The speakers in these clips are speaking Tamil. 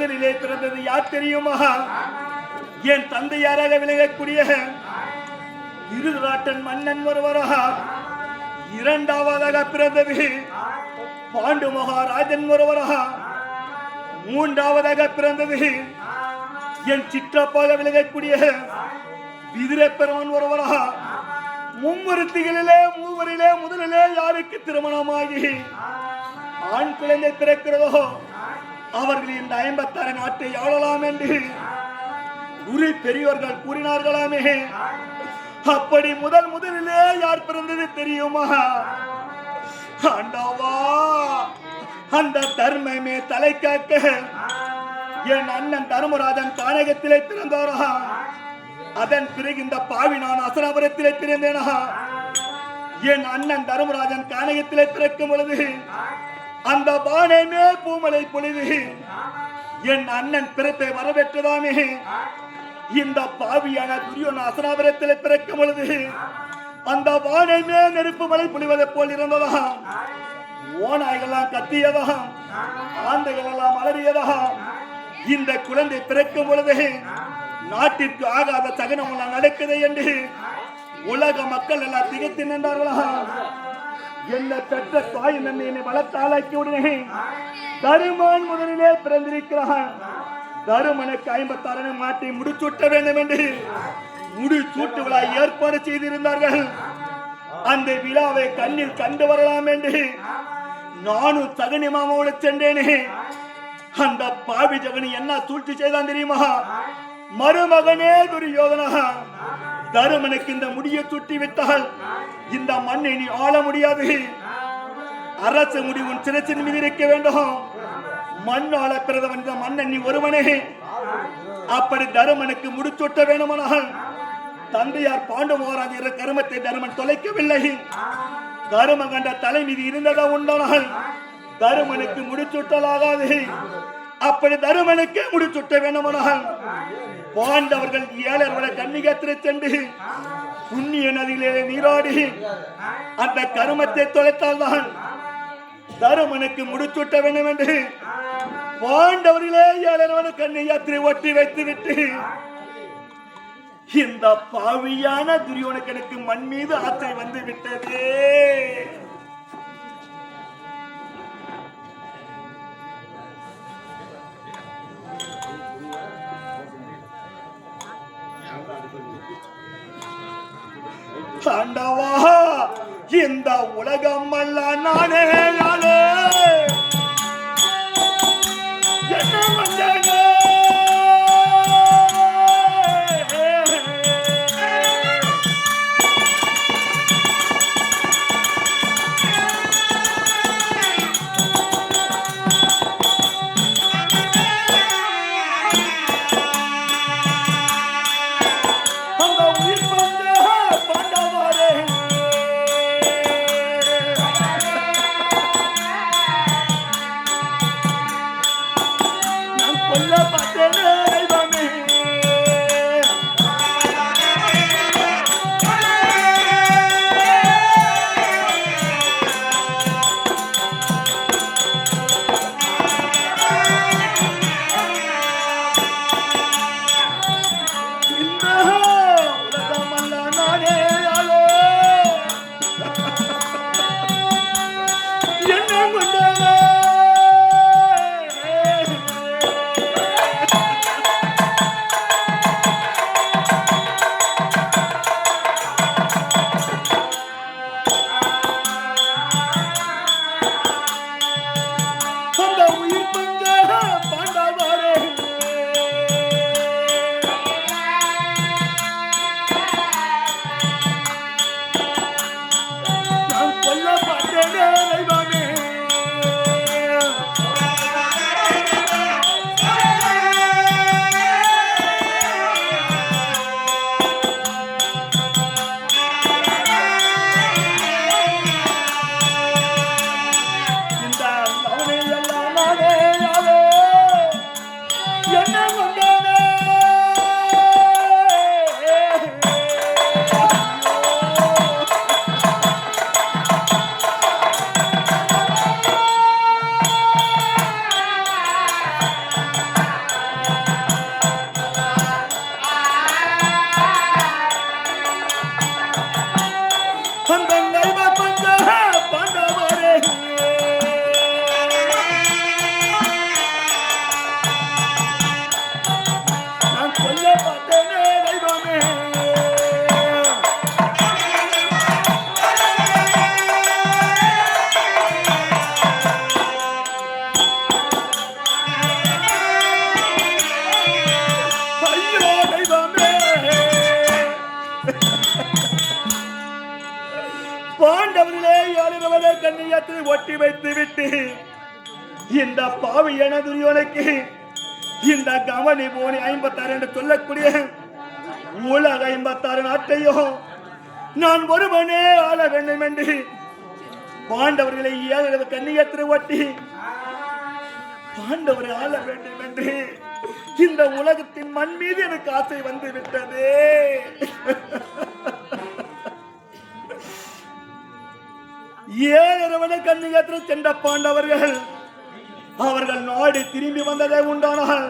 முதலிலே பிறந்தது யார் தெரியுமா? என் தந்தையாராக விளங்கக்கூடிய இருதராட்டன் மன்னன் ஒருவராக இரண்டாவதாக பிறந்தது பாண்டு மகாராஜன் ஒருவராக மூன்றாவதாக பிறந்தது என் சிற்றப்பாக விளங்கக்கூடிய விதிரை பெருமன் ஒருவராக. மும்முருத்திகளிலே மூவரிலே முதலிலே யாருக்கு திருமணமாகி ஆண் குழந்தை பிறக்கிறதோ அவர்கள் இந்த ஐம்பத்தாறு நாட்டை ஆளலாம் என்று உரி பெரியவர்கள் கூறினார்களாமே. அப்படி முதல் முதலிலே யார் பிறந்தது தெரியுமா? ஆண்டவா அந்த தர்மமே தலை காக்க என் அண்ணன் தர்மராஜன் தானகத்திலே பிறந்தாரா? அதன் பிறகு இந்த பாவி நான் அசனாபுரத்திலே பிறந்தேனா? என் அண்ணன் தர்மராஜன் கானகத்திலே பிறக்கும் பொழுது அந்த பானைமே பூமலை பொழுது என் அண்ணன் பிறப்பை வரவேற்றதாமே. இந்த பாவியான துரியோன் அசனாபுரத்திலே பிறக்கும் பொழுது அந்த வானைமே நெருப்பு மலை பொழிவதைப் போல் இருந்ததா ஓநாய்கள்லாம் கத்தியதா ஆந்தைகள் எல்லாம் அலறியதா இந்த குழந்தை பிறக்கும் பொழுது நாட்டிற்கு ஆகாத சகனம் எல்லாம் நடக்குது என்று உலக மக்கள் எல்லாம் திகைத்து நின்றார்களா என்ன பெற்ற தாய் நன்மை என்னை வளர்த்தாளாக்கி உடனே தருமான் முதலிலே பிறந்திருக்கிறான். தருமனுக்கு ஐம்பத்தாறு மாட்டை முடிச்சூட்ட வேண்டும் என்று முடிச்சூட்டு விழா ஏற்பாடு செய்திருந்தார்கள். அந்த விழாவை கண்ணில் கண்டு வரலாம் என்று நானும் தகனி மாமாவோட சென்றேனே. அந்த பாவி ஜகனி என்ன சூழ்ச்சி செய்தான் தெரியுமா? மருமகனே துரியோதனா. தருமனுக்கு இந்த முடியை சுட்டி விட்டால் இந்த மண்ணை நீ ஆள முடியாது. அரசு முடிவும் சிறச்சின் மீது இருக்க வேண்டும் மண்ணால பிறந்தவன் இந்த மன்னன் நீ ஒருவனே. அப்படி தருமனுக்கு முடிச்சொட்ட வேணுமானால் தந்தையார் பாண்டு மகாராஜ் என்ற கருமத்தை தருமன் தொலைக்கவில்லை. கரும கண்ட தலை மீது இருந்ததா உண்டானால் தருமனுக்கு முடிச்சுட்டலாகாது அப்படி தருமனுக்கே முடிச்சுட்ட வேண்டுமானால் பாண்டவர்கள் ஏழர்களை கன்னிகத்திரை சென்று புண்ணிய நதியிலே நீராடி அந்த கருமத்தை தொலைத்தால்தான் தருமனுக்கு முடிச்சுட்ட வேண்டும் என்று பாண்டவர்களே ஏழரவன கண்ணை யாத்திரை ஒட்டி வைத்து விட்டு இந்த பாவியான துரியோனக்கனுக்கு மண் மீது ஆத்திரை வந்து விட்டதே. தாண்டவா. இந்த உலகம் அல்ல நானே நானே இந்த போனி ஐம்பத்தாறு என்று சொல்லக்கூடிய உலக ஐம்பத்தாறு நாட்டையோ நான் ஒருவனே ஆள வேண்டும் என்று பாண்டவர்களை ஏழு கண்ணியத்தில் ஒட்டி பாண்டவரை ஆள வேண்டும் என்று இந்த உலகத்தின் மண் மீது எனக்கு ஆசை வந்து விட்டது ஏழரவன கண்ணியத்தில் சென்ற பாண்டவர்கள் அவர்கள் நாடு திரும்பி வந்ததே உண்டானால்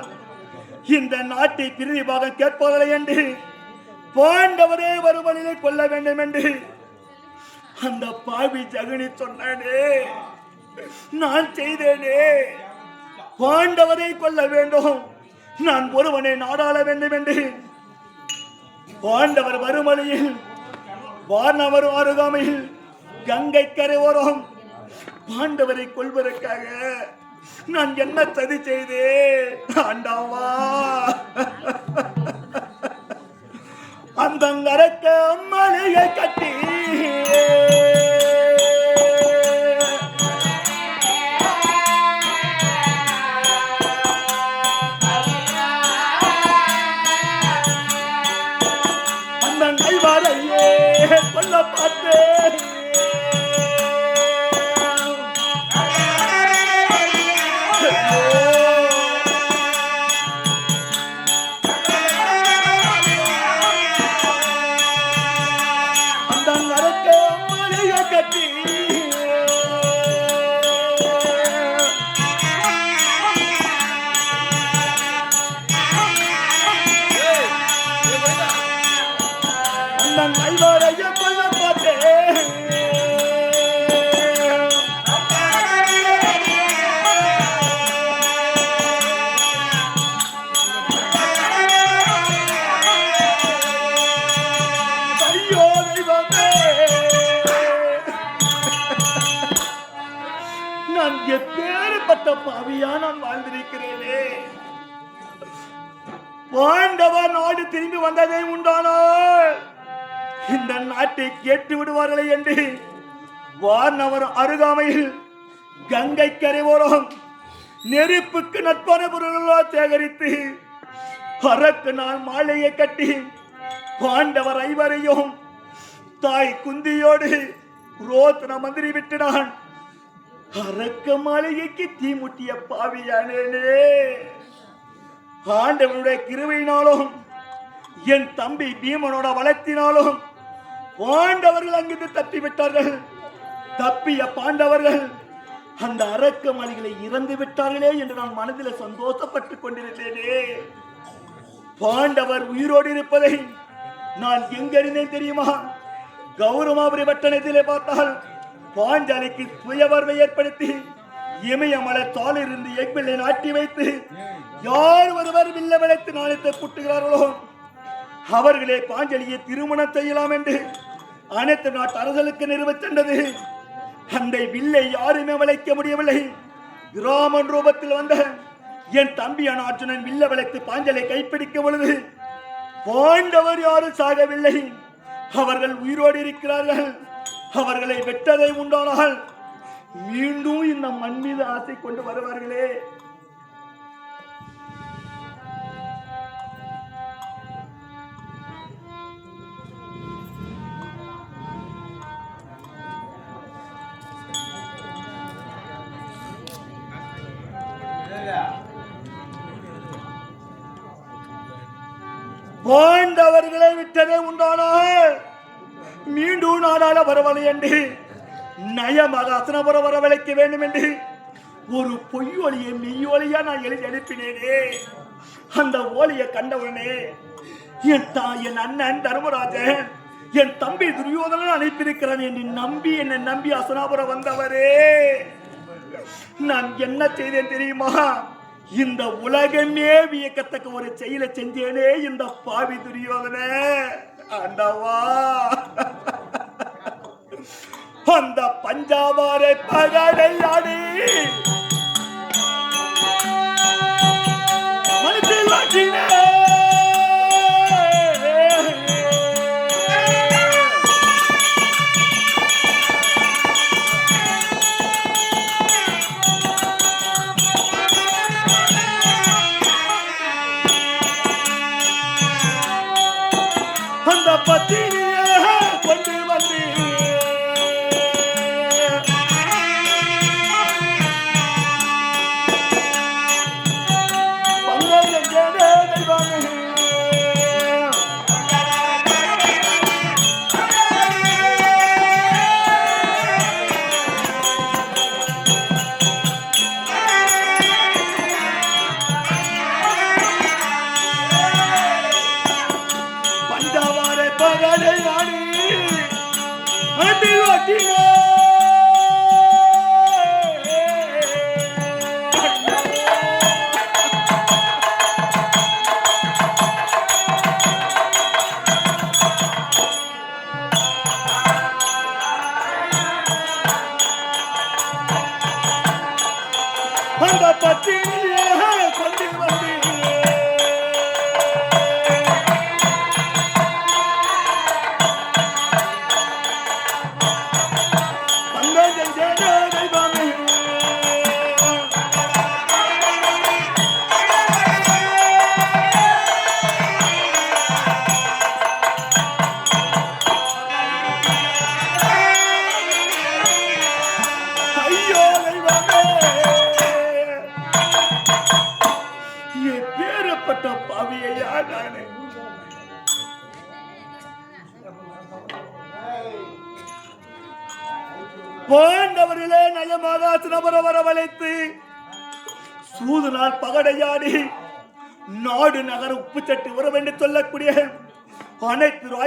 இந்த நாட்டை பிரிதி பாகம் கேட்பார்களே என்று பாண்டவரே வருவனிலே கொல்ல வேண்டும் என்று. அந்த பாவி ஜகுனி சொன்னானே நான் செய்தேனே. பாண்டவரை கொல்ல வேண்டும். நான் ஒருவனை நாடாள வேண்டும் என்று. பாண்டவர் வருமலையில் வானவர் அருகாமையில் கங்கை கரையோரம் பாண்டவரை கொள்வதற்காக நான் என்ன சதி செய்தே? ஆண்டவா. அந்த அரக்க கட்டி கேட்டு விடுவார்களே என்று வானவர் அருகாமையில் கங்கை கரைவோரம் நெருப்புக்கு நட்பான பொருள்களோ சேகரித்து அரக்கு நான் மாலையை கட்டி பாண்டவர் ஐவரையும் தாய் குந்தியோடு ரோத்ன மந்திரி விட்டினான். அரக்க மாளிகைக்கு தீ முட்டிய ஆண்டவனுடைய கிருவையினாலும் என் தம்பி பீமனோட வளர்த்தினாலும் பாண்டவர்கள் அங்கிருந்து தப்பிவிட்டார்கள். தப்பிய பாண்டவர்கள் அந்த அரக்க மாளிகளை இறந்து விட்டார்களே என்று நான் மனதில் சந்தோஷப்பட்டுக் கொண்டிருந்தேனே. பாண்டவர் உயிரோடு இருப்பதை நான் எங்கறிந்தேன் தெரியுமா? கௌரமாபுரி பட்டணத்திலே பார்த்தால் பாஞ்சாலிக்கு சுயவர்வை ஏற்படுத்தி இமயமலை தாளிருந்து எக்பிள்ளை நாட்டி வைத்து யார் ஒருவர் வில்ல விளைத்து நாணயத்தை புட்டுகிறார்களோ? அவர்களே பாஞ்சலியை திருமணம் செய்யலாம் என்று அனைத்து நாட்டு அரசலுக்கு நிறுவச் சென்றது. அந்த வில்லை யாருமே விளைக்க முடியவில்லை. ராமன் ரூபத்தில் வந்த என் தம்பியான அர்ஜுனன் வில்ல விளைத்து பாஞ்சலை கைப்பிடிக்கும் பொழுது பாண்டவர் யாரும் சாகவில்லை. அவர்கள் உயிரோடு இருக்கிறார்கள். அவர்களை வெட்டதை உண்டானால் மீண்டும் இந்த மண் மீது ஆசை கொண்டு வருவார்களே. விட்டதே உண்டானால் மீண்டும் நாடால வரவலை என்று நயமாக அசனபுர வரவழைக்க வேண்டும் என்று ஒரு பொய் ஒளியை மெய்யொலியா நான் எழுதி அனுப்பினேனே. அந்த ஓலியை கண்டவுடனே என் தாய் என் அண்ணன் தர்மராஜன் என் தம்பி துரியோதனன் அனுப்பியிருக்கிறான் என்று நம்பி என்னை நம்பி அசனாபுரம் வந்தவரே. நான் என்ன செய்தேன் தெரியுமா? இந்த உலகமே வியக்கத்தக்க ஒரு செயலை செஞ்சேனே இந்த பாவி துரியோதனே ஆண்டவா அந்த பஞ்சாபாரை பகடையாடி மனதில் வாட்டினே.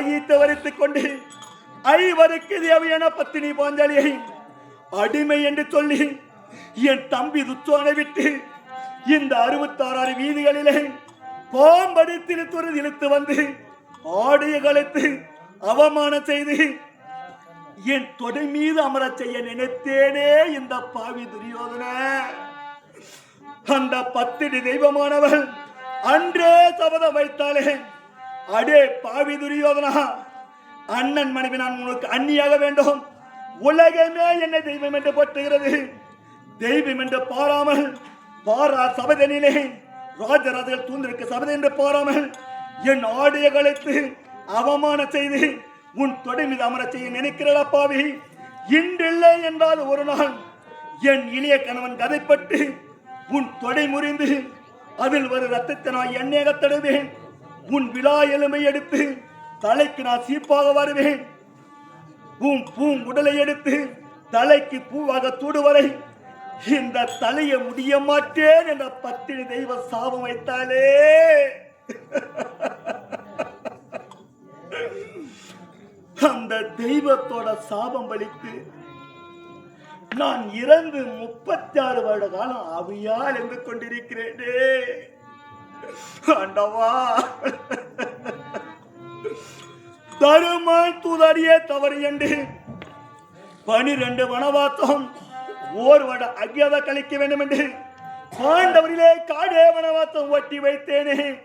அனைத்து ராயித்தை வரித்துக் கொண்டு ஐவருக்கு தேவையான பத்தினி பாஞ்சாலியை அடிமை என்று சொல்லி என் தம்பி துச்சோனை விட்டு இந்த அறுபத்தாறு வீதிகளிலே பாம்படி திருத்துறை இழுத்து வந்து ஆடைய கலைத்து அவமானம் செய்து என் தொடை மீது அமரச் செய்ய நினைத்தேனே இந்த பாவி துரியோதன. அந்த பத்தினி தெய்வமானவள் அன்றே சபதம் வைத்தாலே அடே பாவி துரியோதனா அண்ணன் மனைவி நான் உனக்கு அந்நியாக வேண்டும். உலகமே என்னை தெய்வம் என்று போற்றுகிறது. தெய்வம் என்று பாராமல் பாரா சபதனிலே. ராஜராஜர்கள் தூந்திருக்க சபதை என்று பாராமல் என் ஆடைய கலைத்து அவமானம் செய்து உன் தொடை மீது அமர செய்ய நினைக்கிறதா பாவி. இன்றில்லை என்றால் ஒரு நாள் என் இளைய கணவன் கதைப்பட்டு உன் தொடை முறிந்து அதில் ஒரு ரத்தத்தை நான் எண்ணெயாக தடுவேன் உன் விழா எலும்பை எடுத்து தலைக்கு நான் சீப்பாக வருவேன். உன் பூங்குடலை எடுத்து தலைக்கு பூவாக தூடுவரை இந்த தலையை முடிய மாட்டேன் என்ற பத்தினி தெய்வ சாபம் வைத்தாலே. அந்த தெய்வத்தோட சாபம் பலித்து நான் இறந்து முப்பத்தி ஆறு வருட காலம் அவையால் என்று கொண்டிருக்கிறேனே. ஆண்டவா. தருமான் தூதாடியே தவறு என்று. பனிரெண்டு வனவாத்தம் ஓர்வட கழிக்க வேண்டும் என்று. பாண்டவரிலே காடே வனவாத்தம் ஒட்டி வைத்தேனே.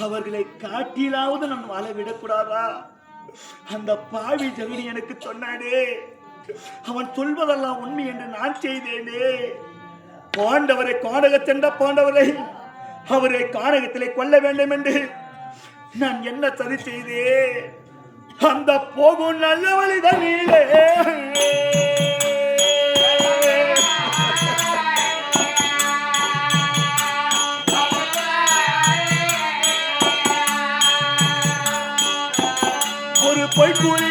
அவர்களை காட்டிலாவது நான் அளவிடக்கூடாதா விடக்கூடாதா? அந்த பாவி ஜெகனி எனக்கு சொன்னானே. அவன் சொல்வதெல்லாம் உண்மை என்று நான் செய்தேனே. பாண்டவரை காணக சென்ற பாண்டவரை அவரை காணகத்திலே கொல்ல வேண்டும் என்று நான் என்ன சதி செய்தே? அந்த போகும் நல்ல வழிதனிலே ஒரு பொய்க்குழிய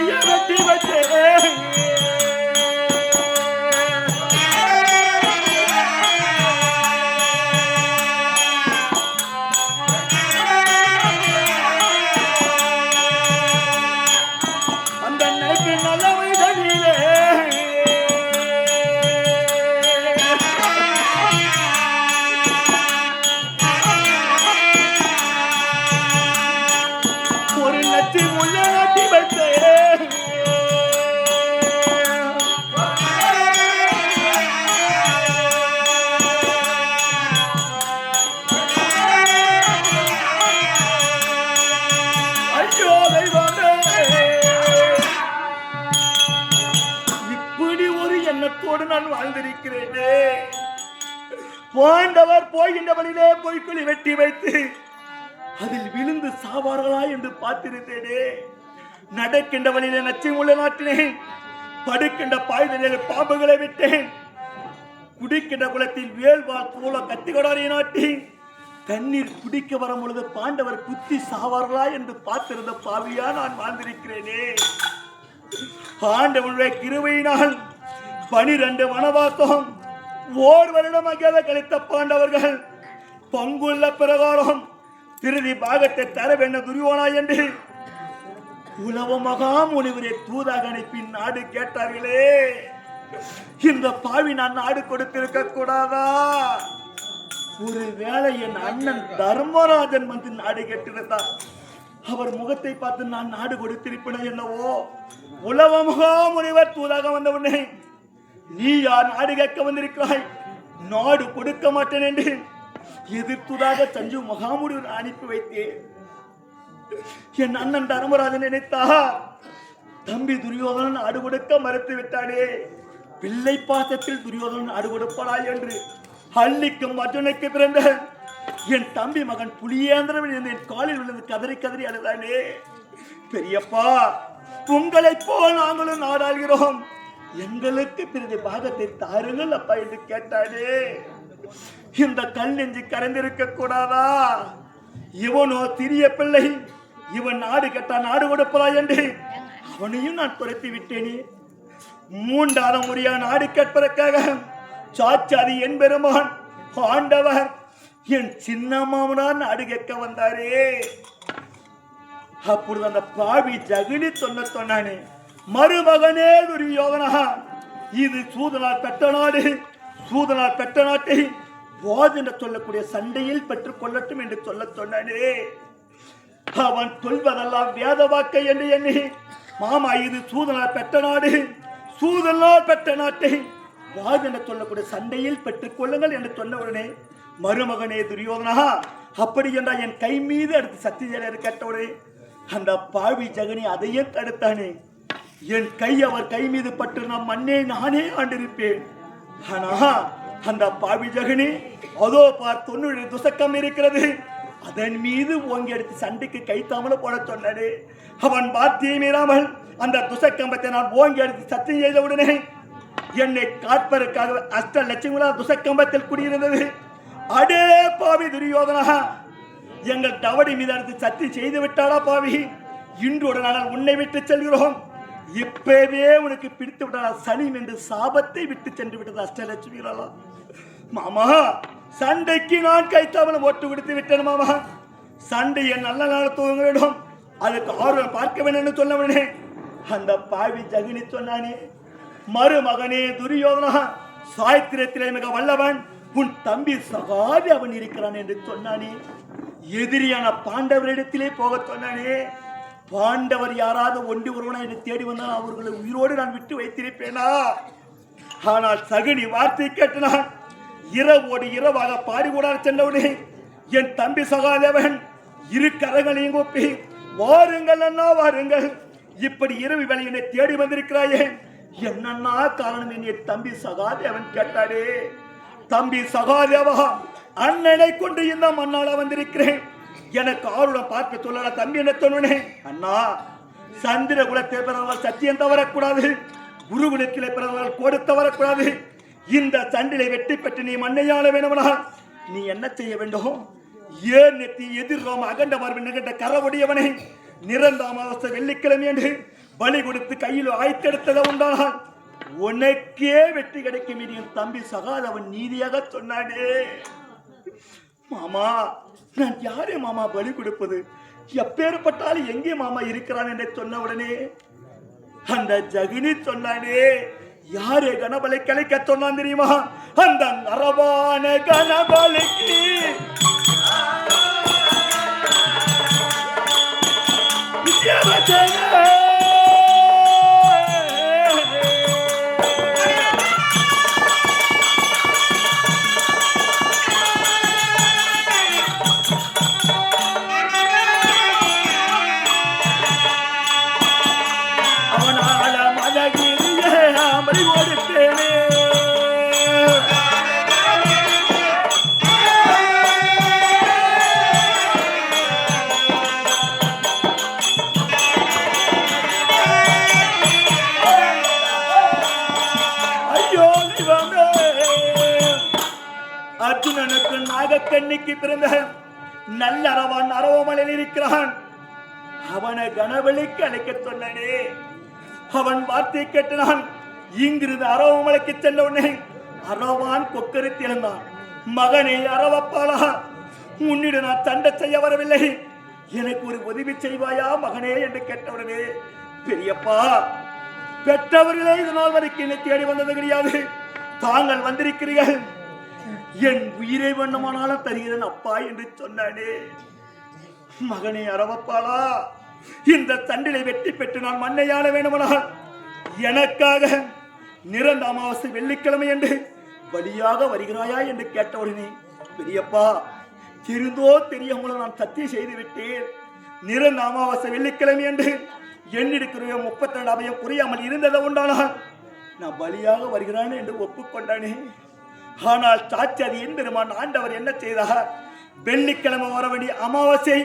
கட்டி வைத்து அதில் விழுந்து சாவார்களா என்று பார்த்திருந்தேனே. நடக்கின்ற வழியிலே நச்சை உள்ள நாட்டினேன். படுக்கின்ற பாய்தலில் பாம்புகளை விட்டேன். குடிக்கின்ற குளத்தில் வேல்வாள் போல கத்திகொடாரியை நாட்டி தண்ணீர் குடிக்க வரும் பொழுது பாண்டவர் குத்தி சாவார்களா என்று பார்த்திருந்த பாவியா நான் வாழ்ந்திருக்கிறேனே. ஆண்டவனுடைய கிருவையினால் பனிரெண்டு வனவாசம் ஓர் வருடம் அங்கே கழித்த பாண்டவர்கள் பங்குள்ள பிரகாரம். திருதி பாகத்தை தர வேண்டும் துரியோனா என்று. உலக மகாமுனிவரை தூதாக அனுப்பி நாடு கேட்டார்களே. இந்த பாவி நான் நாடு கொடுத்திருக்க கூடாதா? ஒரு வேளை என் அண்ணன் தர்மராஜன் வந்து நாடு கேட்டிருந்தார் அவர் முகத்தை பார்த்து நான் நாடு கொடுத்திருப்பேன் என்னவோ? உலக முகாமுனிவர் தூதாக வந்த உடனே நீ யார் நாடு கேட்க வந்திருக்கிறாய்? நாடு கொடுக்க மாட்டேன் என்று எதிர்த்துதாக சஞ்சு மகாமுடிவர் அனுப்பி வைத்தேன். என் அண்ணன் தர்மராஜன் நினைத்தா தம்பி துரியோதனன் அடுகொடுக்க மறுத்து விட்டானே பிள்ளை பாசத்தில் துரியோதனன் நாடு என்று அள்ளிக்கும் அர்ஜுனுக்கு பிறந்த என் தம்பி மகன் புளியேந்திரவன் என்று என் காலில் விழுந்து கதறி கதறி அழுதானே. பெரியப்பா உங்களைப் போல் நாங்களும் நாடாள்கிறோம். எங்களுக்கு பிறகு பாகத்தை தாருங்கள் அப்பா என்று கேட்டானே. இந்த கல் நெஞ்சு கரைந்திருக்க கூடாதா? இவனோ திரிய பிள்ளை. இவன் நாடு கட்டா நாடு கொடுப்பதா என்று அவனையும் நான் துரத்தி விட்டேனே. மூன்றாவது முறையா நாடு கேட்பதற்காக சாச்சாதி என் பெருமான் ஆண்டவர். என் சின்ன மாமனார் நாடு கேட்க வந்தாரே. அப்பொழுது அந்த பாவி ஜகினி சொன்ன சொன்னானே மருமகனே துரியோகனா இது சூதனால் பெற்ற நாடு சூதனால் பெற்ற நாட்டை வாது என்று சொல்லக்கூடிய சண்டையில் பெற்றுக் கொள்ளட்டும் என்று சொல்ல சொன்னானே. அவன் சொல்வதெல்லாம் வேத வாக்கை என்று எண்ணி மாமா இது சூதனால் பெற்ற நாடு சூதனால் பெற்ற நாட்டை. வாது என்று சொல்லக்கூடிய சண்டையில் பெற்றுக் கொள்ளுங்கள் என்று உடனே மருமகனே துரியோதனா அப்படி என்றால் என் கை மீது அடுத்து சத்தியஜனர் கேட்டவுடனே அந்த பாவி ஜெகனி அதையே தடுத்தானே. என் கை அவர் கை மீது பட்டு நான் மண்ணே நானே ஆண்டிருப்பேன். ஆனா அந்த பாவி ஜெகனி அதோ பார் தொண்ணூறு துசக்கம் இருக்கிறது. அதன் மீது ஓங்கி எடுத்து சண்டைக்கு கை போட சொன்னது. அவன் பாத்தியை மீறாமல் அந்த துசக்கம்பத்தை நான் ஓங்கி எடுத்து சத்தியம் செய்த உடனே என்னை காப்பதற்காக அஷ்ட லட்சங்களா துசக்கம்பத்தில் குடியிருந்தது. அடே பாவி துரியோதனா எங்கள் தவடி மீது அடுத்து சத்தியம் செய்து விட்டாளா பாவி? இன்றோடு நாங்கள் உன்னை விட்டு செல்கிறோம். இப்பவே உனக்கு பிடித்து விட்டாளா சனி என்று சாபத்தை விட்டு சென்று விட்டது அஷ்டலட்சுமிகளா மாமா சண்டைக்கு நான் கைத்தாமலும் ஓட்டு விடுத்து விட்டேன் மாமா. சண்டையை நல்ல நாள் துவங்க அதுக்கு ஆர்வம் பார்க்க வேணும்னு சொன்னவனே. அந்த பாவி ஜகினி சொன்னானே மருமகனே துரியோதனா சாயத்திரத்திலே மிக வல்லவன். உன் தம்பி சகாதி அவன் இருக்கிறான் என்று சொன்னானே. எதிரியான பாண்டவரிடத்திலே போக சொன்னானே பாண்டவர் யாராவது ஒண்டி ஒருவனா என்னை தேடி வந்தால் அவர்களை உயிரோடு நான் விட்டு வைத்திருப்பேனா? ஆனால் சகுனி வார்த்தை கேட்டனான் இரவோடு இரவாக பாடிக்கூடாது சென்றவுடனே என் தம்பி சகாதேவன் இரு கரங்களையும் கூப்பி வாருங்கள் அண்ணா வாருங்கள். இப்படி இரவு வேலை என்னை தேடி வந்திருக்கிறாயே. என்னன்னா காரணம் என்று என் தம்பி சகாதேவன் கேட்டாரே தம்பி சகாதேவா அண்ணனை கொண்டு இந்த மண்ணால வந்திருக்கிறேன். எனக்கு ஆளுடன் பார்க்க சொல்லல தம்பி என்ன சொன்னேன். அண்ணா சந்திர குலத்தை பிறந்தவர்கள் சத்தியம் தவறக்கூடாது. குருகுலத்தில் பிறந்தவர்கள் கொடுத்து வரக்கூடாது இந்த சண்டிலை வெற்றி பெற்று நீ மண்ணையாள வேணுமனால் நீ என்ன செய்ய வேண்டும் ஏன் நெத்தி எதிர்ரோம அகண்ட மார்பின் நிகழ்ந்த கரவுடையவனை? நிரந்தாம அமாவாசை வெள்ளிக்கிழமை என்று பலி கொடுத்து கையில் ஆய்த்தெடுத்ததை உண்டானால் உனக்கே வெற்றி கிடைக்கும் என் தம்பி சகாதவன் நீதியாக சொன்னானே. மாமா நான் யாரே மாமா பலி கொடுப்பது? எப்பேற்பட்டாலும் எங்கே மாமா இருக்கிறான் என்று சொன்ன உடனே அந்த ஜகினி சொன்னானே. யாரு கணபலை கலைக்க சொன்னான் தெரியுமா? அந்த நரவான கணபலிக்கு அவனால கண்ணிக்கு பிறந்த நல்ல அரவான் அரவமலையில் இருக்கிறான். அவனை கனவழிக்கு அழைக்க சொன்னனே. அவன் வார்த்தை கேட்டனான் இங்கிருந்து அரவமலைக்கு சென்ற உடனே அரவான் கொக்கரித்து எழுந்தான் மகனே அரவப்பாளா உன்னிடம் நான் தண்டை செய்ய வரவில்லை. எனக்கு ஒரு உதவி செய்வாயா மகனே? என்று கேட்டவுடனே பெரியப்பா பெற்றவர்களே இதனால் வரைக்கும் என்னை தேடி வந்தது கிடையாது. தாங்கள் வந்திருக்கிறீர்கள். என் உயிரை வேண்டுமானாலும் தருகிறேன் அப்பா என்று சொன்னானே. மகனே அறவப்பாளா இந்த தண்டிலை வெட்டி பெற்று நான் மண்ணையாள வேண்டுமானால் எனக்காக நிறந்த அமாவாசை வெள்ளிக்கிழமை என்று வழியாக வருகிறாயா என்று கேட்டவுடனே பெரியப்பா தெரிந்தோ தெரியாமலோ நான் சத்தியம் செய்து விட்டேன். நிறந்த அமாவாசை வெள்ளிக்கிழமை என்று எண்ணிருக்கிற முப்பத்தி ரெண்டு அபயம் புரியாமல் இருந்ததை உண்டானால் நான் பலியாக வருகிறான் என்று ஒப்புக்கொண்டானே. ஆனால் சாட்சி என்பெருமான் ஆண்டவர் என்ன செய்தார்? வெள்ளிக்கிழமை வர வேண்டிய அமாவாசை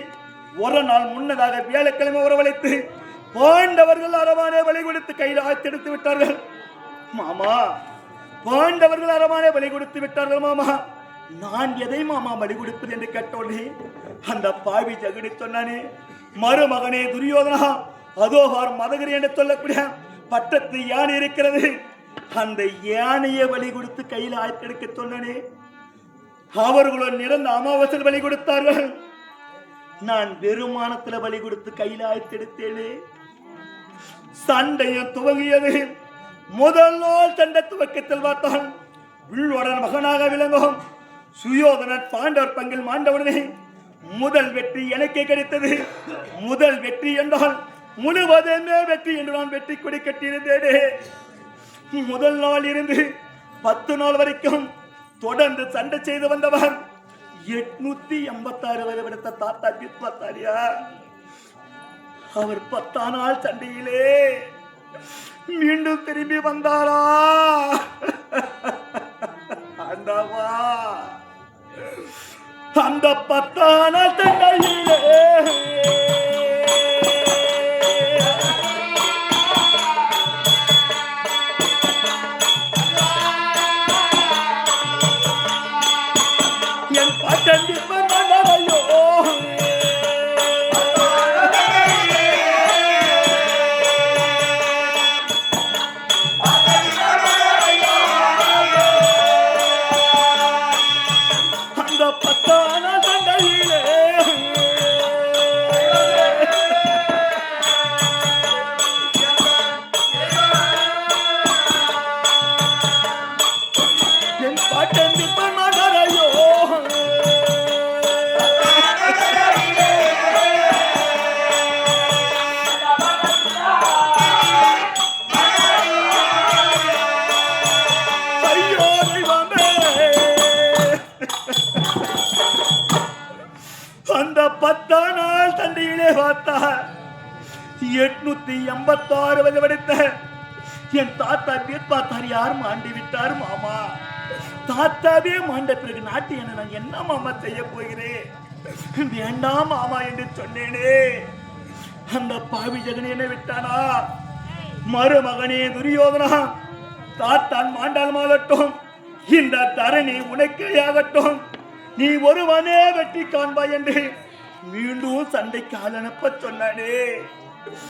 ஒரு நாள் முன்னதாக வியாழக்கிழமை வரவழைத்து பாண்டவர்கள் அரவானே வழி கொடுத்து கையில் ஆய்த்தெடுத்து விட்டார்கள். மாமா பாண்டவர்கள் அரவானே வழி கொடுத்து விட்டார்கள் மாமா. நான் எதை மாமா வழி கொடுப்பது என்று கேட்டோடனே அந்த பாவி ஜகுடி சொன்னானே மருமகனே துரியோதனா அதோ பார் மதகரி என்று சொல்லக்கூடிய பட்டத்து யானை இருக்கிறது. அந்த யானையை பலி கொடுத்து கையில் ஆட்கெடுக்க சொன்னனே. அவர்களுடன் நிறந்த அமாவாசையில் பலி கொடுத்தார்கள். நான் வெறுமானத்துல பலி கொடுத்து கையில் ஆட்கெடுத்தேனே சண்டையும் துவங்கியது. முதல் நாள் சண்டை துவக்கத்தில் பார்த்தான். உள்வரன் மகனாக விளங்கும். சுயோதனன் பாண்டவர் பங்கில் மாண்டவுடனே முதல் வெற்றி எனக்கே கிடைத்தது. முதல் வெற்றி என்றால் முழுவதுமே வெற்றி என்று நான் வெற்றி கொடி கட்டியிருந்தேனே. முதல் நாள் இருந்து பத்து நாள் வரைக்கும் தொடர்ந்து சண்டை செய்து வந்தவர் எட்நூத்தி எண்பத்தாறு வரை விடுத்த தாத்தா பார்த்தாரியா? அவர் பத்தா நாள் சண்டையிலே மீண்டும் திரும்பி வந்தாரா? அந்தவா அந்த பத்தான சண்டையிலே பார்வதி வயது வடித்த. என் தாத்தா பார்த்தார் யார் மாண்டி விட்டார் மாமா? தாத்தாவே மாண்ட பிறகு நாட்டு என்ன நான் என்ன மாமா செய்ய போகிறேன்? வேண்டாம் மாமா என்று சொன்னேனே. அந்த பாவி ஜெகன் என்ன விட்டானா? மருமகனே துரியோதனா தாத்தான் மாண்டால் மாலட்டும் இந்த தரணி உனக்கேயாகட்டும். நீ ஒருவனே வெற்றி காண்பாய் என்று மீண்டும் சண்டைக்கு ஆள் அனுப்ப சொன்னானே.